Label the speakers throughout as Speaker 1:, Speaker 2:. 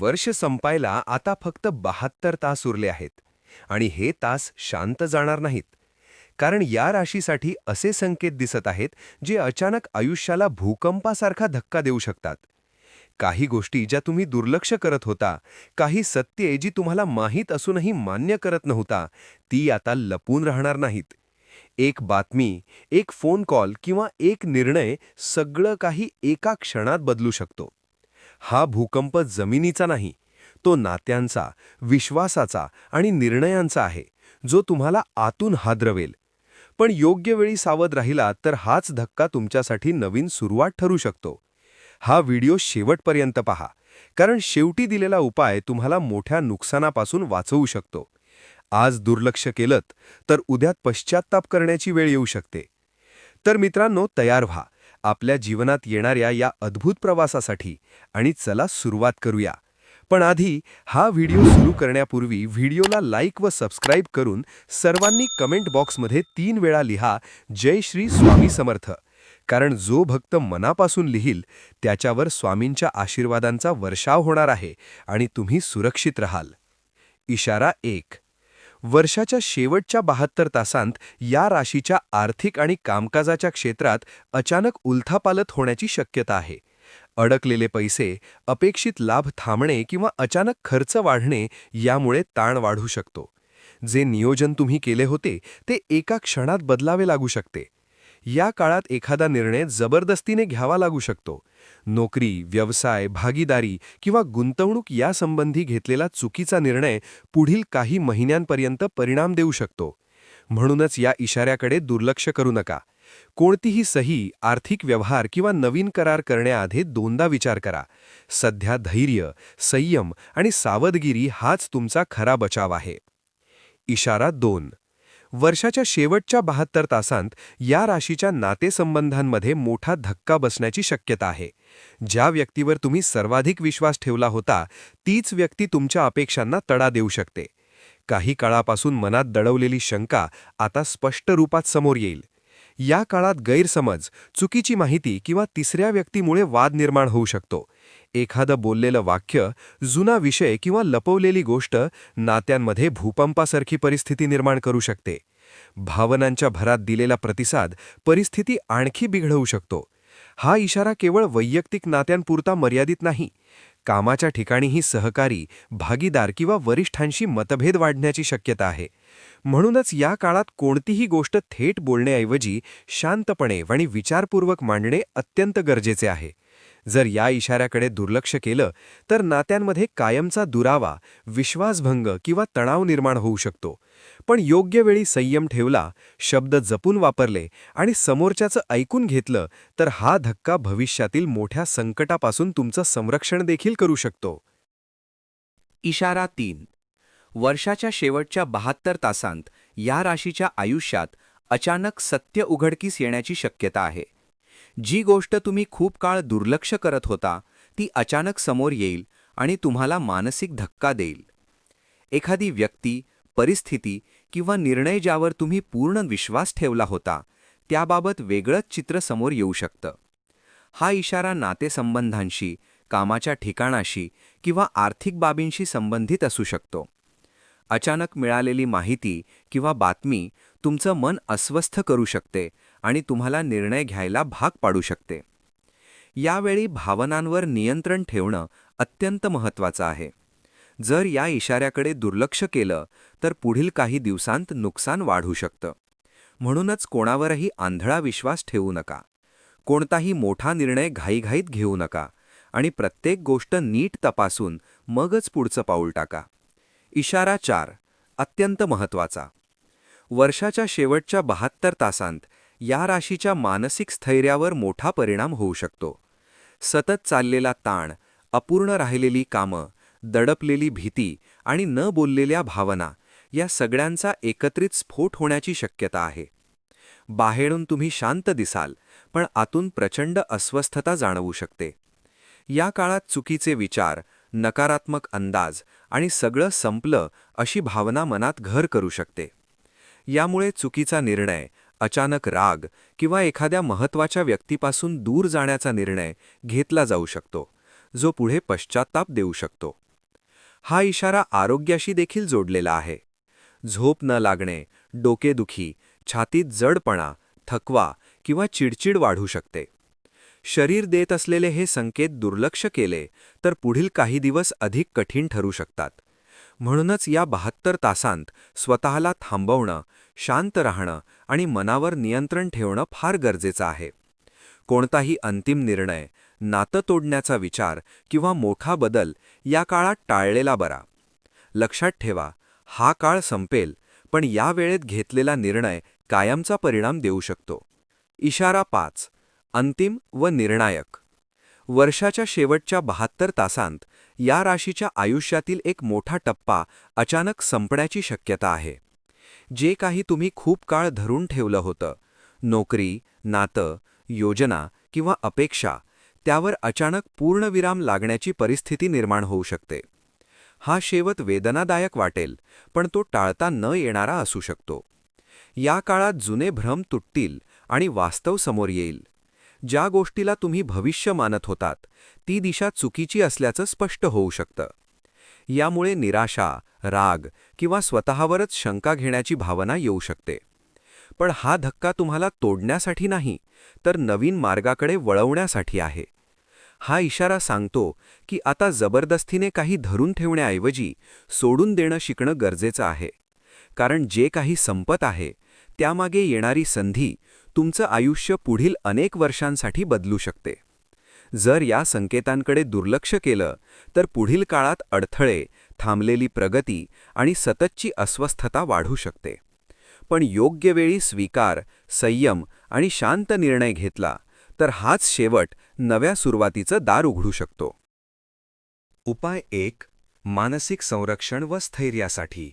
Speaker 1: वर्ष संपायला आता फक्त बहात्तर तास उरले आहेत. आणि हे तास शांत जाणार नाहीत. कारण या राशीसाठी असे संकेत दिसत आहेत जे अचानक आयुष्याला भूकंपासारखा धक्का देऊ शकतात. काही गोष्टी ज्या तुम्ही दुर्लक्ष करत होता काही सत्ये जी तुम्हाला माहीत असूनही मान्य करत नव्हता ती आता लपून राहणार नाहीत. एक बातमी एक फोन कॉल किंवा एक निर्णय सगळं काही एका क्षणात बदलू शकतो. हा भूकंप जमिनीचा नाही तो नात्यांचा विश्वासाचा आणि निर्णयांचा आहे जो तुम्हाला आतून हादरवेल. पण योग्य वेळी सावध राहिला तर हाच धक्का तुमच्यासाठी नवीन सुरुवात ठरू शकतो. हा व्हिडिओ शेवटपर्यंत पहा कारण शेवटी दिलेला उपाय तुम्हाला मोठ्या नुकसानापासून वाचवू शकतो. आज दुर्लक्ष केलं तर उद्यात पश्चात्ताप करण्याची वेळ येऊ शकते. तर मित्रांनो तयार व्हा. आपल्या जीवनात येणाऱ्या या अद्भुत प्रवासासाठी आणि चला सुरुवात करूया. पण आधी हा व्हिडिओ सुरू करण्यापूर्वी व्हिडिओला लाईक व सबस्क्राईब करून सर्वांनी कमेंट बॉक्समध्ये तीन वेळा लिहा जय श्री स्वामी समर्थ. कारण जो भक्त मनापासून लिहील त्याच्यावर स्वामींच्या आशीर्वादांचा वर्षाव होणार आहे आणि तुम्ही सुरक्षित राहाल. इशारा एक. वर्षाच्या शेवटच्या बहात्तर तासांत या राशीच्या आर्थिक आणि कामकाजाच्या क्षेत्रात अचानक उलथापालत होण्याची शक्यता आहे. अडकलेले पैसे अपेक्षित लाभ थांबणे किंवा अचानक खर्च वाढणे यामुळे ताण वाढू शकतो. जे नियोजन तुम्ही केले होते ते एका क्षणात बदलावे लागू शकते. या काळात एखादा निर्णय जबरदस्तीने घ्यावा लागू शकतो. नोकरी व्यवसाय भागीदारी किंवा गुंतवणूक यासंबंधी घेतलेला चुकीचा निर्णय पुढील काही महिन्यांपर्यंत परिणाम देऊ शकतो. म्हणूनच या इशाऱ्याकडे दुर्लक्ष करू नका. कोणतीही सही आर्थिक व्यवहार किंवा नवीन करार करण्याआधी दोनदा विचार करा. सध्या धैर्य संयम आणि सावधगिरी हाच तुमचा खरा बचाव आहे. इशारा दोन. वर्षाच्या शेवटच्या बहात्तर तासांत या राशीच्या नातेसंबंधांमध्ये मोठा धक्का बसण्याची शक्यता आहे. ज्या व्यक्तीवर तुम्ही सर्वाधिक विश्वास ठेवला होता तीच व्यक्ती तुमच्या अपेक्षांना तडा देऊ शकते. काही काळापासून मनात दडवलेली शंका आता स्पष्ट रूपात समोर येईल. या काळात गैरसमज चुकीची माहिती किंवा तिसऱ्या व्यक्तीमुळे वाद निर्माण होऊ शकतो. एखादं बोललेलं वाक्य जुना विषय किंवा लपवलेली गोष्ट नात्यांमध्ये भूकंपासारखी परिस्थिती निर्माण करू शकते. भावनांच्या भरात दिलेला प्रतिसाद परिस्थिती आणखी बिघडवू शकतो. हा इशारा केवळ वैयक्तिक नात्यांपुरता मर्यादित नाही कामाच्या ठिकाणीही सहकारी भागीदार किंवा वरिष्ठांशी मतभेद वाढण्याची शक्यता आहे. म्हणूनच या काळात कोणतीही गोष्ट थेट बोलण्याऐवजी शांतपणे आणि विचारपूर्वक मांडणे अत्यंत गरजेचे आहे. जर या इशाऱ्याकडे दुर्लक्ष केलं तर नात्यांमध्ये कायमचा दुरावा विश्वासभंग किंवा तणाव निर्माण होऊ शकतो. पण योग्य वेळी संयम ठेवला शब्द जपून वापरले आणि समोरच्याचं ऐकून घेतलं तर हा धक्का भविष्यातील मोठ्या संकटापासून तुमचं संरक्षण देखील करू शकतो.
Speaker 2: इशारा तीन. वर्षाच्या शेवटच्या बहात्तर तासांत या राशीच्या आयुष्यात अचानक सत्य उघडकीस येण्याची शक्यता आहे. जी गोष्ट तुम्ही खूप काळ दुर्लक्ष करत होता ती अचानक समोर येईल आणि तुम्हाला मानसिक धक्का देईल. एखादी व्यक्ती परिस्थिती किंवा निर्णय ज्यावर तुम्ही पूर्ण विश्वास ठेवला होता त्याबाबत वेगळंच चित्र समोर येऊ शकतं. हा इशारा नातेसंबंधांशी कामाच्या ठिकाणाशी किंवा आर्थिक बाबींशी संबंधित असू शकतो. अचानक मिळालेली माहिती किंवा बातमी तुमचं मन अस्वस्थ करू शकते आणि तुम्हाला निर्णय घ्यायला भाग पाडू शकते. यावेळी भावनांवर नियंत्रण ठेवणं अत्यंत महत्त्वाचं आहे. जर या इशाऱ्याकडे दुर्लक्ष केलं तर पुढील काही दिवसांत नुकसान वाढू शकतं. म्हणूनच कोणावरही आंधळा विश्वास ठेवू नका. कोणताही मोठा निर्णय घाईघाईत घेऊ नका आणि प्रत्येक गोष्ट नीट तपासून मगच पुढचं पाऊल टाका. इशारा चार अत्यंत महत्त्वाचा. वर्षाच्या शेवटच्या बहात्तर तासांत या राशीच्या मानसिक स्थैर्यावर मोठा परिणाम होऊ शकतो. सतत चाललेला ताण अपूर्ण राहिलेली कामं दडपलेली भीती आणि न बोललेल्या भावना या सगळ्यांचा एकत्रित स्फोट होण्याची शक्यता आहे. बाहेरून तुम्ही शांत दिसाल पण आतून प्रचंड अस्वस्थता जाणवू शकते. या काळात चुकीचे विचार नकारात्मक अंदाज आणि सगळं संपलं अशी भावना मनात घर करू शकते. यामुळे चुकीचा निर्णय अचानक राग किंवा एखाद्या महत्त्वाच्या व्यक्तीपासून दूर जाण्याचा निर्णय घेतला जाऊ शकतो जो पुढे पश्चात्ताप देऊ शकतो. हा इशारा आरोग्याशी देखील जोडलेला आहे. झोप न लागणे डोकेदुखी छातीत जडपणा थकवा किंवा चिडचिड वाढू शकते. शरीर देत असलेले हे संकेत दुर्लक्ष केले तर पुढील काही दिवस अधिक कठीण ठरू शकतात. म्हणूनच या बहात्तर तासांत स्वतःला थांबवणं शांत राहणं आणि मनावर नियंत्रण ठेवणं फार गरजेचं आहे. कोणताही अंतिम निर्णय नातं तोडण्याचा विचार किंवा मोठा बदल या काळात टाळलेला बरा. लक्षात ठेवा हा काळ संपेल पण या वेळेत घेतलेला निर्णय कायमचा परिणाम देऊ शकतो. इशारा पाच अंतिम व निर्णायक. वर्षाच्या शेवटच्या बहात्तर तासांत या राशीच्या आयुष्यातील एक मोठा टप्पा अचानक संपण्याची शक्यता आहे. जे काही तुम्ही खूप काळ धरून ठेवलं होतं नोकरी नातं योजना किंवा अपेक्षा त्यावर अचानक पूर्णविराम लागण्याची परिस्थिती निर्माण होऊ शकते. हा शेवट वेदनादायक वाटेल पण तो टाळता न येणारा असू शकतो. या काळात जुने भ्रम तुटतील आणि वास्तव समोर येईल. ज्या गोष्टीला तुम्ही भविष्य मानत होतात ती दिशा चुकीची असल्याचं स्पष्ट होऊ शकतं. यामुळे निराशा राग किंवा स्वतःवरच शंका घेण्याची भावना येऊ शकते. पण हा धक्का तुम्हाला तोडण्यासाठी नाही तर नवीन मार्गाकडे वळवण्यासाठी आहे. हा इशारा सांगतो की आता जबरदस्तीने काही धरून ठेवण्याऐवजी सोडून देणं शिकणं गरजेचं आहे. कारण जे काही संपत आहे त्यामागे येणारी संधी तुमचं आयुष्य पुढील अनेक वर्षांसाठी बदलू शकते. जर या संकेतांकडे दुर्लक्ष केलं तर पुढील काळात अडथळे थांबलेली प्रगती आणि सततची अस्वस्थता वाढू शकते. पण योग्य वेळी स्वीकार संयम आणि शांत निर्णय घेतला तर हाच शेवट नव्या सुरुवातीचं दार उघडू शकतो.
Speaker 1: उपाय एक मानसिक संरक्षण व स्थैर्यासाठी.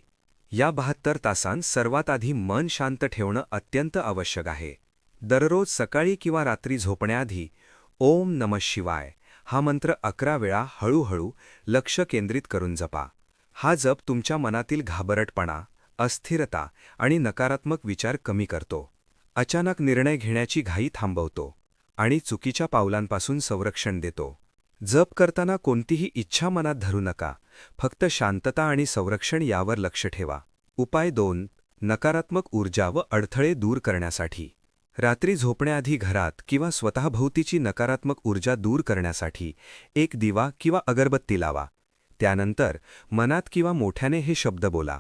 Speaker 1: या बहात्तर तासांत सर्वात आधी मन शांत ठेवणं अत्यंत आवश्यक आहे. दररोज सकाळी किंवा रात्री झोपण्याआधी ओम नम शिवाय हा मंत्र अकरा वेळा हळूहळू लक्ष केंद्रित करून जपा. हा जप तुमच्या मनातील घाबरटपणा अस्थिरता आणि नकारात्मक विचार कमी करतो. अचानक निर्णय घेण्याची घाई थांबवतो आणि चुकीच्या पावलांपासून संरक्षण देतो. जप करताना कोणतीही इच्छा मनात धरू नका फक्त शांतता आणि संरक्षण यावर लक्ष ठेवा. उपाय दोन नकारात्मक ऊर्जा व अडथळे दूर करण्यासाठी. रात्री झोपण्याआधी घरात किंवा स्वतःभोवतीची नकारात्मक ऊर्जा दूर करण्यासाठी एक दिवा किंवा अगरबत्ती लावा. त्यानंतर मनात किंवा मोठ्याने हे शब्द बोला.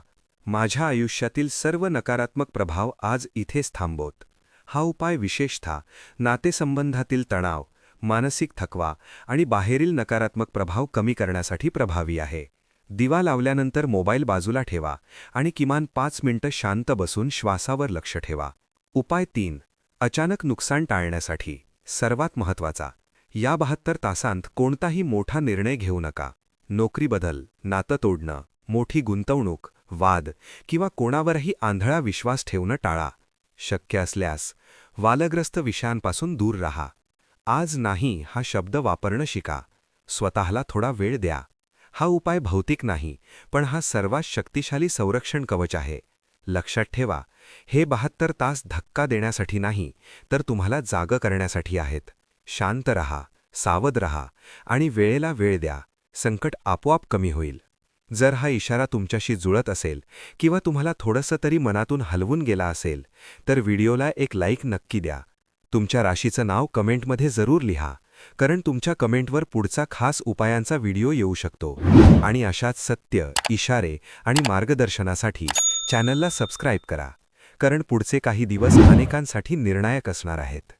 Speaker 1: माझ्या आयुष्यातील सर्व नकारात्मक प्रभाव आज इथेच थांबवत. हा उपाय विशेषतः नातेसंबंधातील तणाव मानसिक थकवा आणि बाहेरील नकारात्मक प्रभाव कमी करण्यासाठी प्रभावी आहे. दिवा लावल्यानंतर मोबाईल बाजूला ठेवा आणि किमान पाच मिनिटं शांत बसून श्वासावर लक्ष ठेवा. उपाय तीन. अचानक नुकसान टाळण्यासाठी. सर्वात महत्त्वाचा. या बहात्तर तासांत कोणताही मोठा निर्णय घेऊ नका. नोकरी बदल नातं तोडणं मोठी गुंतवणूक वाद किंवा कोणावरही आंधळा विश्वास ठेवणं टाळा. शक्य असल्यास वालग्रस्त विषयांपासून दूर राहा. आज नाही हा शब्द वापरणं शिका. स्वतःला थोडा वेळ द्या. हा उपाय भौतिक नाही पण हा सर्वात शक्तिशाली संरक्षण कवच आहे. लक्षात ठेवा हे बहात्तर तास धक्का देण्यासाठी नाही तर तुम्हाला जाग करण्यासाठी आहेत. शांत रहा सावध रहा आणि वेळेला वेळ द्या. संकट आपोआप कमी होईल. जर हा इशारा तुमच्याशी जुळत असेल किंवा तुम्हाला थोडंसं तरी मनातून हलवून गेला असेल तर व्हिडिओला एक लाईक नक्की द्या. तुमच्या राशीचं नाव कमेंटमध्ये जरूर लिहा कारण तुमच्या कमेंटवर पुढचा खास उपायांचा व्हिडिओ येऊ शकतो. आणि अशाच सत्य इशारे आणि मार्गदर्शनासाठी चॅनलला सबस्क्राईब करा कारण पुढचे काही दिवस अनेकांसाठी निर्णायक असणार आहेत.